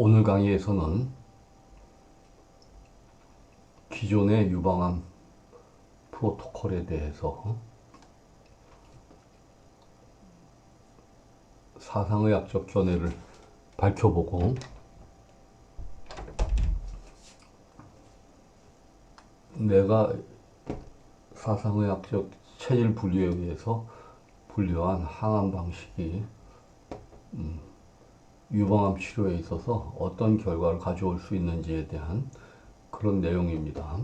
오늘 강의에서는 기존의 유방암 프로토콜에 대해서 사상의학적 견해를 밝혀보고 내가 사상의학적 체질 분류에 의해서 분류한 항암 방식이 음, 유방암 치료에 있어서 어떤 결과를 가져올 수 있는지에 대한 그런 내용입니다.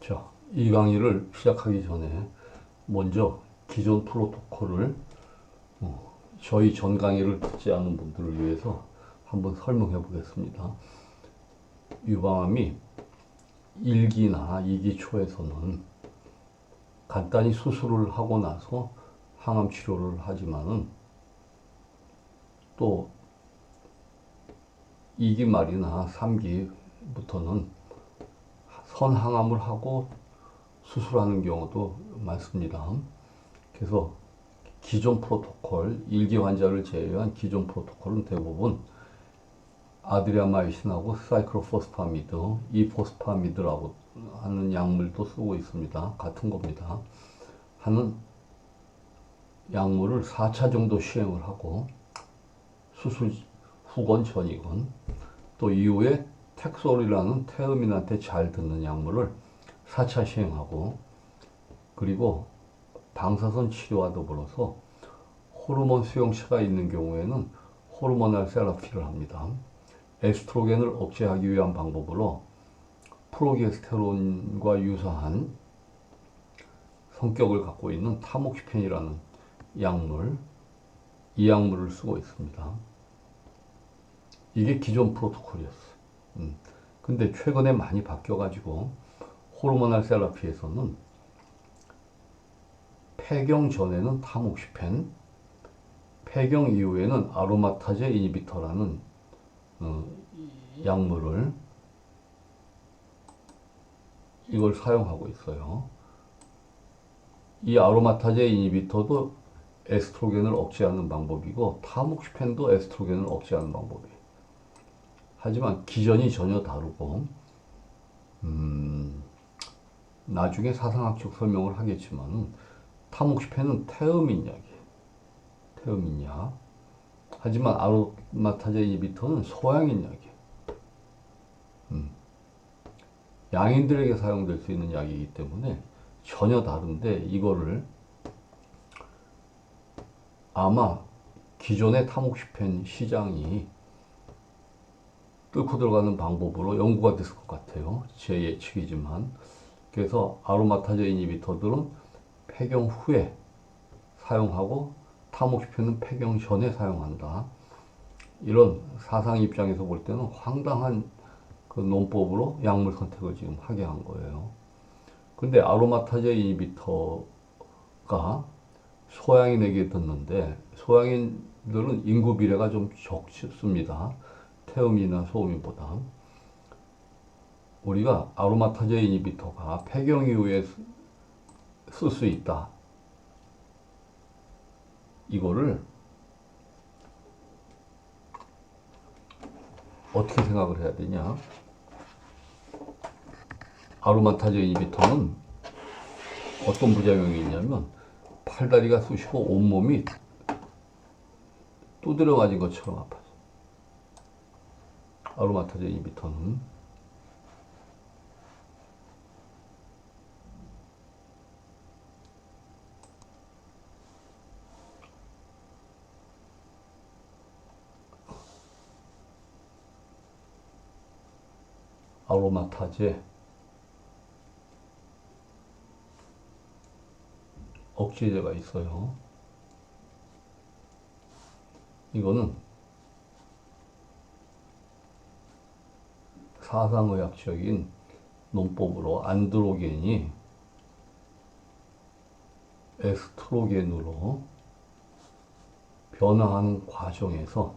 자, 이 강의를 시작하기 전에 먼저 기존 프로토콜을 어, 저희 전 강의를 듣지 않은 분들을 위해서 한번 설명해 보겠습니다. 유방암이 1기나 2기 초에서는 간단히 수술을 하고 나서 항암 치료를 하지만은 또 2기 말이나 3기부터는 선항암을 하고 수술하는 경우도 많습니다. 그래서 기존 프로토콜, 1기 환자를 제외한 기존 프로토콜은 대부분 아드리아마이신하고 사이클로포스파미드, 이포스파미드라고 하는 약물도 쓰고 있습니다. 같은 겁니다. 하는 약물을 4차 정도 시행을 하고 수술 후건 전이건 또 이후에 텍솔이라는 태음인한테 잘 듣는 약물을 4차 시행하고 그리고 방사선 치료와 더불어서 호르몬 수용체가 있는 경우에는 호르모널 세라피를 합니다. 에스트로겐을 억제하기 위한 방법으로 프로게스테론과 유사한 성격을 갖고 있는 타목시펜이라는 약물, 이 약물을 쓰고 있습니다. 이게 기존 프로토콜이었어. 음. 근데 최근에 많이 바뀌어가지고 호르모널 세라피에서는 폐경 전에는 타목시펜, 폐경 이후에는 아로마타제 이니비터라는 어, 약물을 이걸 사용하고 있어요. 이 아로마타제 이니비터도 에스트로겐을 억제하는 방법이고 타목시펜도 에스트로겐을 억제하는 방법이에요. 하지만 기전이 전혀 다르고 음, 나중에 사상학적 설명을 하겠지만 타목시펜은 태음인 약이에요. 태음인 약. 하지만 아로마타제 이니비터는 소양인 약이에요. 음. 양인들에게 사용될 수 있는 약이기 때문에 전혀 다른데 이거를 아마 기존의 타목시펜 시장이 뚫고 들어가는 방법으로 연구가 됐을 것 같아요. 제 예측이지만. 그래서 아로마타제 이니비터들은 폐경 후에 사용하고 타목시펜은 폐경 전에 사용한다. 이런 사상 입장에서 볼 때는 황당한 그 논법으로 약물 선택을 지금 하게 한 거예요. 근데 아로마타제 이니비터가 소양인에게 듣는데 소양인들은 인구 비례가 좀 적습니다. 태음이나 소음이보다. 우리가 아로마타제 이니비터가 폐경 이후에 쓸 수 있다. 이거를 어떻게 생각을 해야 되냐? 아로마타제 이니비터는 어떤 부작용이 있냐면 팔다리가 쑤시고 온몸이 두드려 맞은 것처럼 아파요. 아로마타제 이니비터는 아로마타제 억제제가 있어요. 이거는 사상의학적인 논법으로 안드로겐이 에스트로겐으로 변화하는 과정에서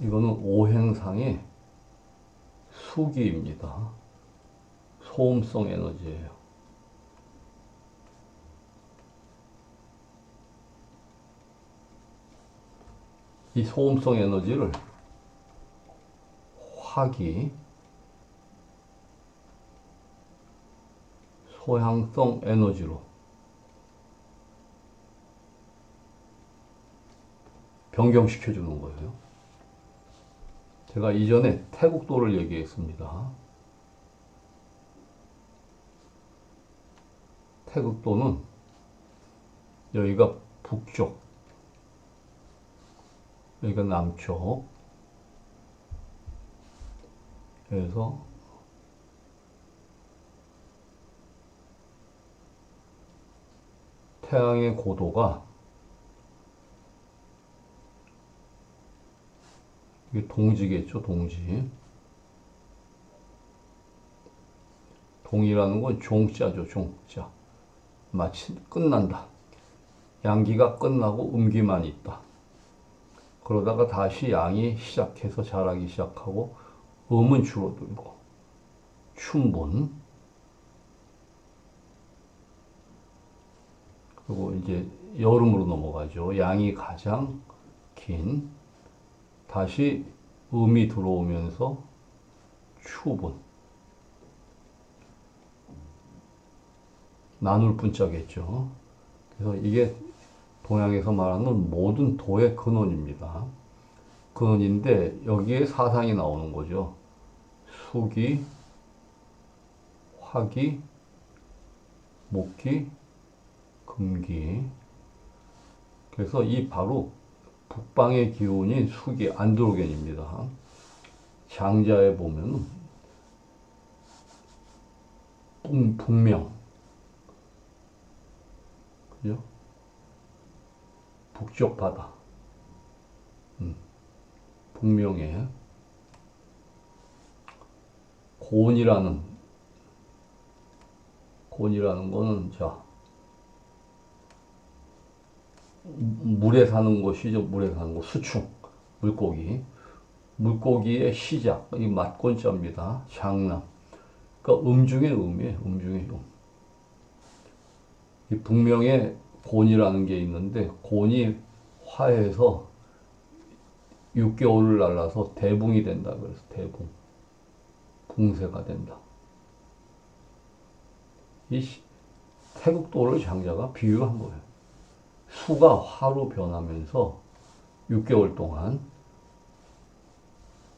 이거는 오행상의 수기입니다. 소음성 에너지예요. 이 소음성 에너지를 화기, 소향성 에너지로 변경시켜 주는 거예요. 제가 이전에 태국도를 얘기했습니다. 태극도는 여기가 북쪽, 여기가 남쪽. 그래서 태양의 고도가 이게 동지겠죠, 동지. 동이라는 건 종자죠, 종자. 마치 끝난다. 양기가 끝나고 음기만 있다. 그러다가 다시 양이 시작해서 자라기 시작하고 음은 줄어들고 춘분 그리고 이제 여름으로 넘어가죠. 양이 가장 긴 다시 음이 들어오면서 추분 나눌 분자겠죠. 그래서 이게 동양에서 말하는 모든 도의 근원입니다. 근원인데 여기에 사상이 나오는 거죠. 수기, 화기, 목기, 금기. 그래서 이 바로 북방의 기운인 수기 안드로겐입니다. 장자에 보면 북명, 그죠? 북쪽 바다. 음. 북명에 곤이라는 곤이라는 거는 자 물에 사는 것이죠. 물에 사는 것 수충 물고기 물고기의 시작 이 맛곤자입니다. 장남 그러니까 음 중에 음이에요. 음 중에 음. 이 북명에 곤이라는 게 있는데 곤이 화해서 6개월을 날라서 대붕이 된다 그래서 대붕 붕세가 된다. 이 시- 태국도를 장자가 비유한 거예요. 수가 화로 변하면서 6개월 동안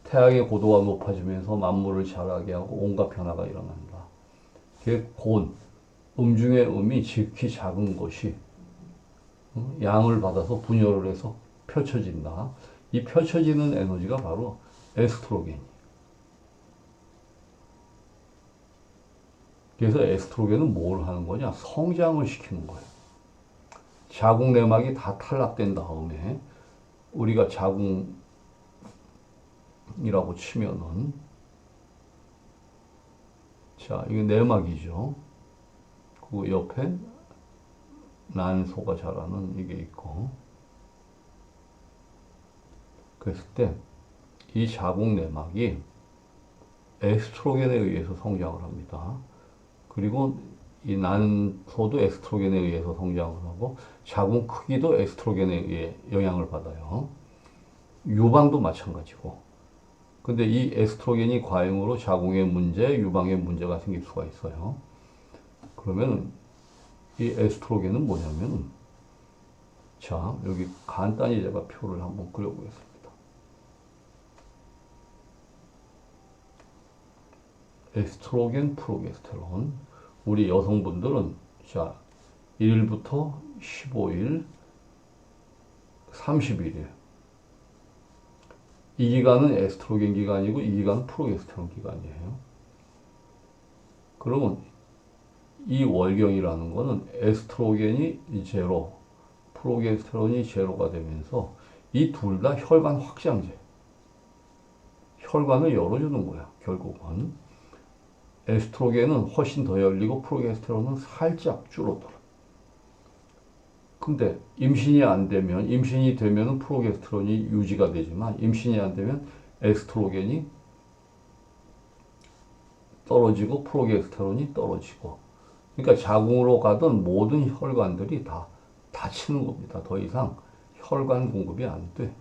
태양의 고도가 높아지면서 만물을 자라게 하고 온갖 변화가 일어난다. 그게 곤, 음 중에 음이 지극히 작은 것이 어, 양을 받아서 분열을 해서 펼쳐진다. 이 펼쳐지는 에너지가 바로 에스트로겐이에요. 그래서 에스트로겐은 뭘 하는 거냐? 성장을 시키는 거예요. 자궁 내막이 다 탈락된 다음에 우리가 자궁이라고 치면은 자, 이게 내막이죠. 그 옆에 난소가 자라는 이게 있고 그랬을 때 이 자궁 내막이 에스트로겐에 의해서 성장을 합니다. 그리고 이 난소도 에스트로겐에 의해서 성장을 하고 자궁 크기도 에스트로겐에 의해 영향을 받아요. 유방도 마찬가지고. 근데 이 에스트로겐이 과잉으로 자궁에 문제, 유방에 문제가 생길 수가 있어요. 그러면 이 에스트로겐은 뭐냐면 자, 여기 간단히 제가 표를 한번 그려보겠습니다. 에스트로겐, 프로게스테론. 우리 여성분들은 자, 1일부터 15일, 30일이에요. 이 기간은 에스트로겐 기간이고 이 기간은 프로게스테론 기간이에요. 그러면 이 월경이라는 거는 에스트로겐이 제로, 프로게스테론이 제로가 되면서 이 둘 다 혈관 확장제. 혈관을 열어주는 거야, 결국은. 에스트로겐은 훨씬 더 열리고 프로게스테론은 살짝 줄어들어. 근데 임신이 안 되면, 임신이 되면 프로게스테론이 유지가 되지만, 임신이 안 되면 에스트로겐이 떨어지고 프로게스테론이 떨어지고. 그러니까 자궁으로 가던 모든 혈관들이 다 닫히는 겁니다. 더 이상 혈관 공급이 안 돼.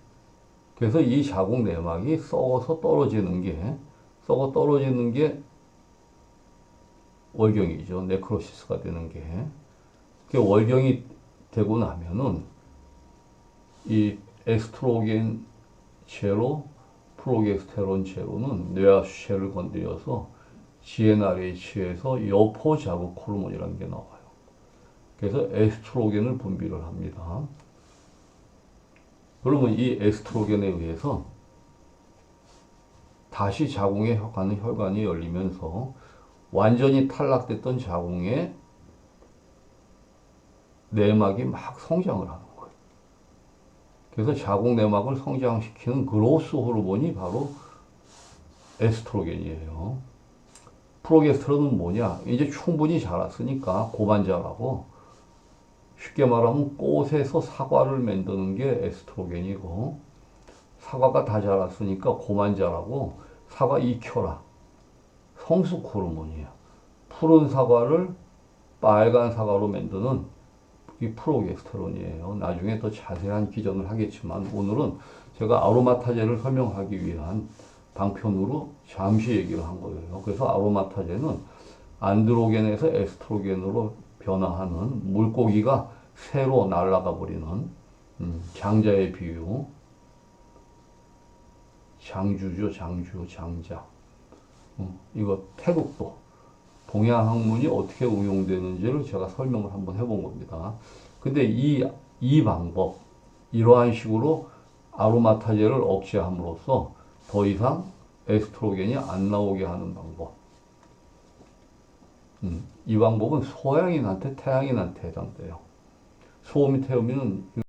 그래서 이 자궁 내막이 썩어서 떨어지는 게 썩어 떨어지는 게 월경이죠. 네크로시스가 되는 게. 그 월경이 되고 나면은 이 에스트로겐 제로, 프로게스테론 제로는 뇌하수체를 건드려서 GnRH에서 여포 자극 호르몬이라는 게 나와요. 그래서 에스트로겐을 분비를 합니다. 그러면 이 에스트로겐에 의해서 다시 자궁에 가는 혈관이 열리면서 완전히 탈락됐던 자궁의 내막이 막 성장을 하는 거예요. 그래서 자궁 내막을 성장시키는 그로스 호르몬이 바로 에스트로겐이에요. 프로게스테론은 뭐냐? 이제 충분히 자랐으니까 고반자라고 쉽게 말하면 꽃에서 사과를 만드는 게 에스트로겐이고 사과가 다 자랐으니까 고만자라고 사과 익혀라. 성숙 호르몬이야. 푸른 사과를 빨간 사과로 만드는 이 프로게스테론이에요. 나중에 더 자세한 기전을 하겠지만 오늘은 제가 아로마타제를 설명하기 위한 방편으로 잠시 얘기를 한 거예요. 그래서 아로마타제는 안드로겐에서 에스트로겐으로 변화하는 물고기가 새로 날아가 버리는 음, 장자의 비유. 장주죠, 장주, 장자. 음, 이거 태국도 동양 학문이 어떻게 응용되는지를 제가 설명을 한번 해본 겁니다. 근데 이, 이 방법, 이러한 식으로 아로마타제를 억제함으로써 더 이상 에스트로겐이 안 나오게 하는 방법. 음, 이 방법은 소양인한테 태양인한테 해당돼요. 소음이 태우면